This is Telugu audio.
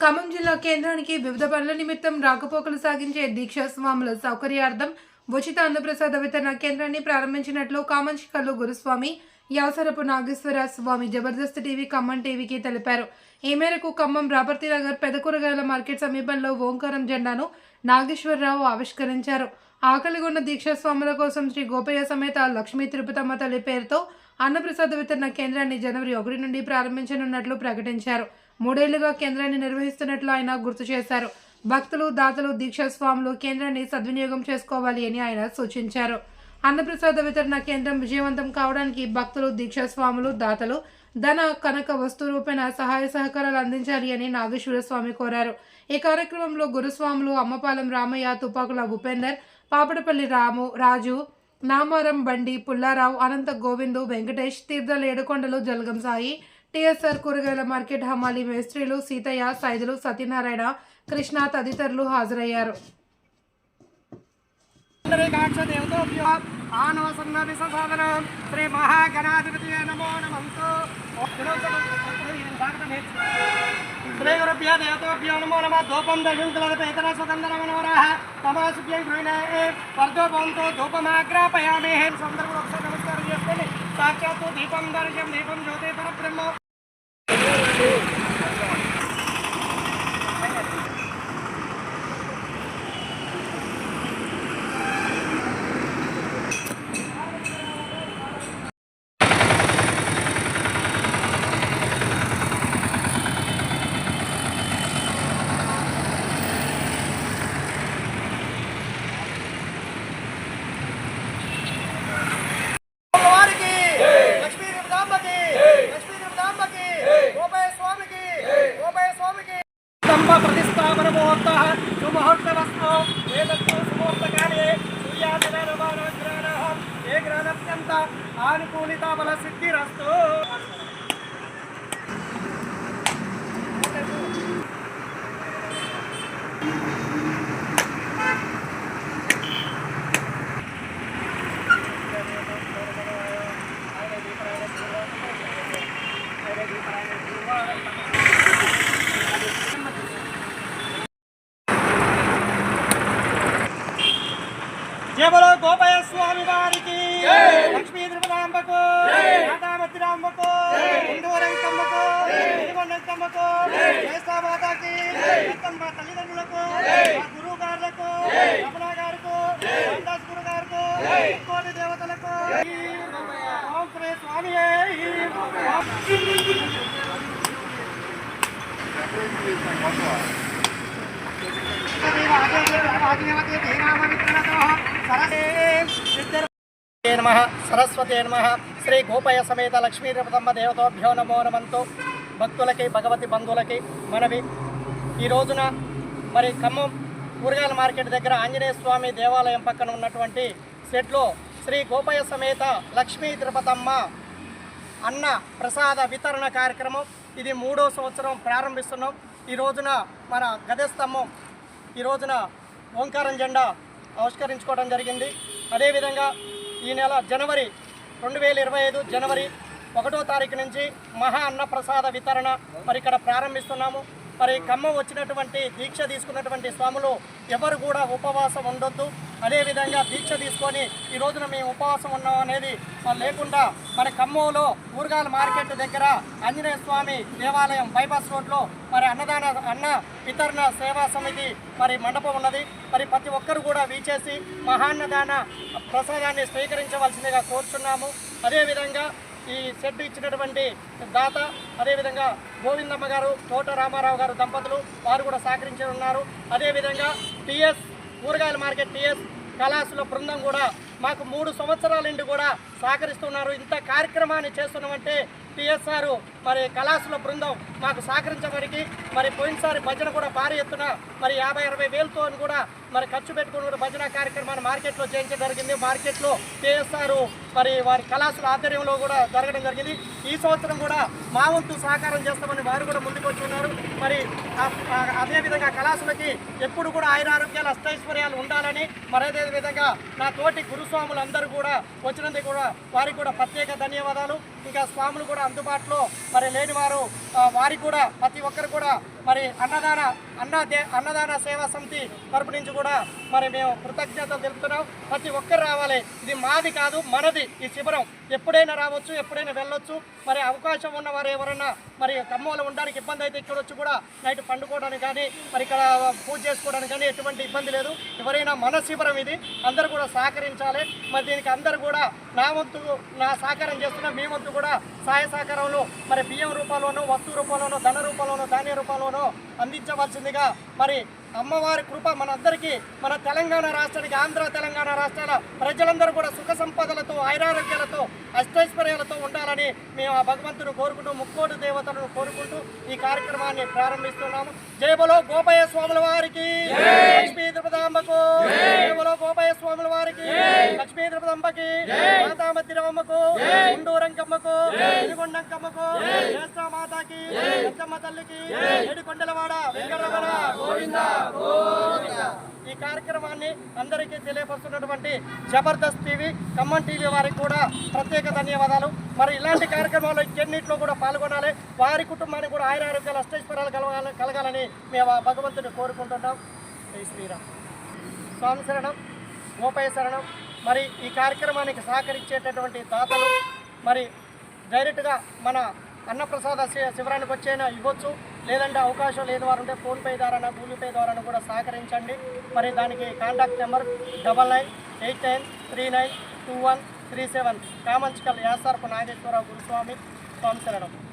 ఖమ్మం జిల్లా కేంద్రానికి వివిధ పనుల నిమిత్తం రాకపోకలు సాగించే దీక్షా స్వాముల సౌకర్యార్థం ఉచిత అన్నప్రసాద వితరణ కేంద్రాన్ని ప్రారంభించినట్లు కామంచికల్లు గురుస్వామి యాసరపు నాగేశ్వర స్వామి జబర్దస్త్ టీవీ ఖమ్మం టీవీకి తెలిపారు. ఈ మేరకు ఖమ్మం రాపర్తి నగర్ పెద్ద కూరగాయల మార్కెట్ సమీపంలో ఓంకారం జెండాను నాగేశ్వరరావు ఆవిష్కరించారు. ఆకలిగొన్న దీక్షాస్వాముల కోసం శ్రీ గోపయ్య సమేత లక్ష్మీ తిరుపతమ్మ తల్లి పేరుతో అన్నప్రసాద వితరణ కేంద్రాన్ని జనవరి ఒకటి నుండి ప్రారంభించనున్నట్లు ప్రకటించారు. మూడేళ్ళుగా కేంద్రాన్ని నిర్వహిస్తున్నట్లు ఆయన గుర్తు చేశారు. భక్తులు దాతలు దీక్షాస్వాములు కేంద్రాన్ని సద్వినియోగం చేసుకోవాలి అని ఆయన సూచించారు. అన్నప్రసాద వితరణ కేంద్రం విజయవంతం కావడానికి భక్తులు దీక్షాస్వాములు దాతలు ధన కనక వస్తు రూపేణ సహాయ సహకారాలు అందించాలి అని నాగేశ్వర స్వామి కోరారు. ఈ కార్యక్రమంలో గురుస్వాములు అమ్మపాలెం రామయ్య తుపాకుల ఉపేందర్ పాపడపల్లి రాము రాజు నామారం బండి పుల్లారావు అనంత గోవిందు వెంకటేష్ తీర్థల ఏడుకొండలు జలగం సాయి టీఎస్ఆర్ కూరగాయల మార్కెట్ హమాలి మేస్త్రీలు సీతయ్య సైదులు సత్యనారాయణ కృష్ణ తదితరులు హాజరయ్యారు. దేవతోభ్యో ఆనవసన్నది ససాదనం శ్రీ మహాగణాధిపతి నమో నమంతో శ్రీ గురుభ్యో దేవతోభ్యో నమో నమ. ధూపం దశంకులపేతర స్వతంత్ర మనోరః తమాసుభ్యం గృహిణే వర్ధోపంతో ధూపమాగ్రాపయామి. సందర్భంలో ఒకసారి నమస్కారం చేసుకొని साक्षात् तो दर्शन दीपम ज्योति पर ब्रह्म। స్తంభ ప్రతిష్టాపన ముహూర్త సుముహూర్తమస్తు ఏదత్తు సుముహూర్తకాలే సూర్యాదిగ్రహం ఏ గ్రహణత్యంత ఆనుకూలిత బల సిద్ధిరస్తు జయబలో గోపయ స్వామి వారికి లక్ష్మీ తిరుమలాంబకు మాతామతిరాంబకు హిందూరంకమ్మకు తిరుమలంకమ్మకు జయసామాతకి మా తల్లిదండ్రులకు మా గురువు గారులకు రమణ గారుకు రామదాస్ గురు గారుకు కోటి దేవతలకు. స్వామి నమ సరస్వతి నమ శ్రీ గోపయ సమేత లక్ష్మీ నృపతమ్మ దేవతోభ్యో నమో నమంతో. భక్తులకి భగవతి బంధువులకి మనవి. ఈ రోజున మరి ఖమ్మం కూరగాయల మార్కెట్ దగ్గర ఆంజనేయ స్వామి దేవాలయం పక్కన ఉన్నటువంటి సెట్లో శ్రీ గోపయ సమేత లక్ష్మీ తిరుపతమ్మ అన్న ప్రసాద వితరణ కార్యక్రమం. ఇది మూడో సంవత్సరం ప్రారంభిస్తున్నాం. ఈ రోజున మన గదస్తంభం ఈ రోజున ఓంకారం జెండా ఆవిష్కరించుకోవడం జరిగింది. అదేవిధంగా ఈ నెల జనవరి రెండు వేల ఇరవై ఐదు జనవరి ఒకటో తారీఖు నుంచి మహా అన్న ప్రసాద వితరణ మరి ఇక్కడ ప్రారంభిస్తున్నాము. మరి ఖమ్మం వచ్చినటువంటి దీక్ష తీసుకున్నటువంటి స్వాములు ఎవరు కూడా ఉపవాసం ఉండొద్దు. అదేవిధంగా దీక్ష తీసుకొని ఈ రోజున మేము ఉపవాసం ఉన్నాం అనేది లేకుండా మరి ఖమ్మంలో ఊరగాల మార్కెట్ దగ్గర ఆంజనేయ స్వామి దేవాలయం బైపాస్ రోడ్లో మరి అన్నదాన అన్న వితరణ సేవా సమితి మరి మండపం ఉన్నది. మరి ప్రతి ఒక్కరు కూడా వీచేసి మహాన్నదాన ప్రసాదాన్ని స్వీకరించవలసిందిగా కోరుచున్నాము. అదేవిధంగా ఈ షెడ్ ఇచ్చినటువంటి దాత అదేవిధంగా గోవిందమ్మ గారు తోట రామారావు గారు దంపతులు వారు కూడా సహకరించి ఉన్నారు అదేవిధంగా టిఎస్ కూరగాయల మార్కెట్ టీఎస్ కళాశాల బృందం కూడా మాకు మూడు సంవత్సరాల నుండి కూడా సహకరిస్తున్నారు. ఇంత కార్యక్రమాన్ని చేస్తున్నామంటే టీఎస్ఆర్ మరి కళాశాల బృందం మాకు సహకరించడానికి మరి పోయినసారి భజన కూడా భారీ ఎత్తున మరి యాభై అరవై వేలతో కూడా మరి ఖర్చు పెట్టుకుని కూడా భజన కార్యక్రమాన్ని మార్కెట్లో చేయించడం జరిగింది. మార్కెట్లో కేఎస్ఆర్ మరి వారి కళాశాల ఆధ్వర్యంలో కూడా జరగడం జరిగింది. ఈ సంవత్సరం కూడా మా వంతు సహకారం చేస్తామని వారు కూడా ముందుకు వచ్చి ఉన్నారు మరి అదేవిధంగా కళాశాలకి ఎప్పుడు కూడా ఆయురారోగ్యాలు అష్టైశ్వర్యాలు ఉండాలని మరి అదే విధంగా నా తోటి గురుస్వాములు అందరూ కూడా వచ్చినందుకు కూడా వారికి కూడా ప్రత్యేక ధన్యవాదాలు. ఇంకా స్వాములు కూడా అందుబాటులో మరి లేని వారు వారికి కూడా ప్రతి ఒక్కరు కూడా మరి అన్నదాన అన్నదే అన్నదాన సేవా సమితి తరపు నుంచి కూడా మరి మేము కృతజ్ఞతలు తెలుపుతున్నాం. ప్రతి ఒక్కరు రావాలి. ఇది మాది కాదు మనది ఈ శిబిరం. ఎప్పుడైనా రావచ్చు ఎప్పుడైనా వెళ్ళొచ్చు. మరి అవకాశం ఉన్నవారు ఎవరైనా మరి ఖమ్మంలో ఉండడానికి ఇబ్బంది అయితే ఇక్కడ వచ్చి కూడా. నైట్ పండుకోవడానికి కానీ మరి ఇక్కడ పూజ చేసుకోవడానికి కానీ ఎటువంటి ఇబ్బంది లేదు. ఎవరైనా మన శిబిరం ఇది. అందరూ కూడా సహకరించాలి. మరి దీనికి అందరూ కూడా నా వంతు నా సహకారం చేస్తున్న మీ వంతు కూడా సహాయ సహకారంలో మరి బియ్యం రూపంలోనూ వస్తు రూపంలోనూ ధన రూపంలోనూ ధాన్య రూపంలోనూ అందించవలసిందిగా మరి అమ్మవారి కృప మనందరికీ మన తెలంగాణ రాష్ట్రానికి ఆంధ్ర తెలంగాణ రాష్ట్రాల ప్రజలందరూ కూడా సుఖ సంపదలతో ఐరారోగ్యాలతో అష్టైశ్వర్యాలతో ఉండాలని మేము ఆ భగవంతుని కోరుకుంటూ ముక్కోటి దేవతలను కోరుకుంటూ ఈ కార్యక్రమాన్ని ప్రారంభిస్తున్నాము. జయ బలో గోపయ్య స్వాముల వారికి. లక్ష్మీ ద్రుపదాంబకు. జయ బలో గోపయ్య స్వాముల వారికి. లక్ష్మీ ద్రుపదాంబకి. మాతామతిరమ్మకు ఉండూరంకమ్మకు ఇదిగొండంకమ్మకు జ్యేష్ఠ మాతాకి పెద్దమ్మ తల్లికి ఏడుకొండలవాడ వెంకటరమణ. ఈ కార్యక్రమాన్ని అందరికీ తెలియపరుస్తున్నటువంటి జబర్దస్త్ టీవీ ఖమ్మం టీవీ వారికి కూడా ప్రత్యేక ధన్యవాదాలు. మరి ఇలాంటి కార్యక్రమాలు ఇంకెన్నిట్లో కూడా పాల్గొనాలి. వారి కుటుంబానికి కూడా ఆయుర ఆరోగ్యాలు అష్టైశ్వర్యాలు కలగాలి కలగాలని మేము ఆ భగవంతుని కోరుకుంటున్నాం. జై శ్రీరామ్. స్వామి శరణం గోపయ్య శరణం. మరి ఈ కార్యక్రమానికి సహకరించేటటువంటి దాతలు మరి డైరెక్ట్గా మన అన్నప్రసాద శి- శిబిరానికి వచ్చైనా ఇవ్వచ్చు. లేదంటే అవకాశం లేని వారు ఉంటే ఫోన్పే ద్వారా గూగుల్ పే ద్వారా కూడా సహకరించండి. మరి దానికి contact number double nine eight nine three nine two one three seven. Kamanchikal Yasarpu Nageswara Rao Guruswamy Swamy శరణం.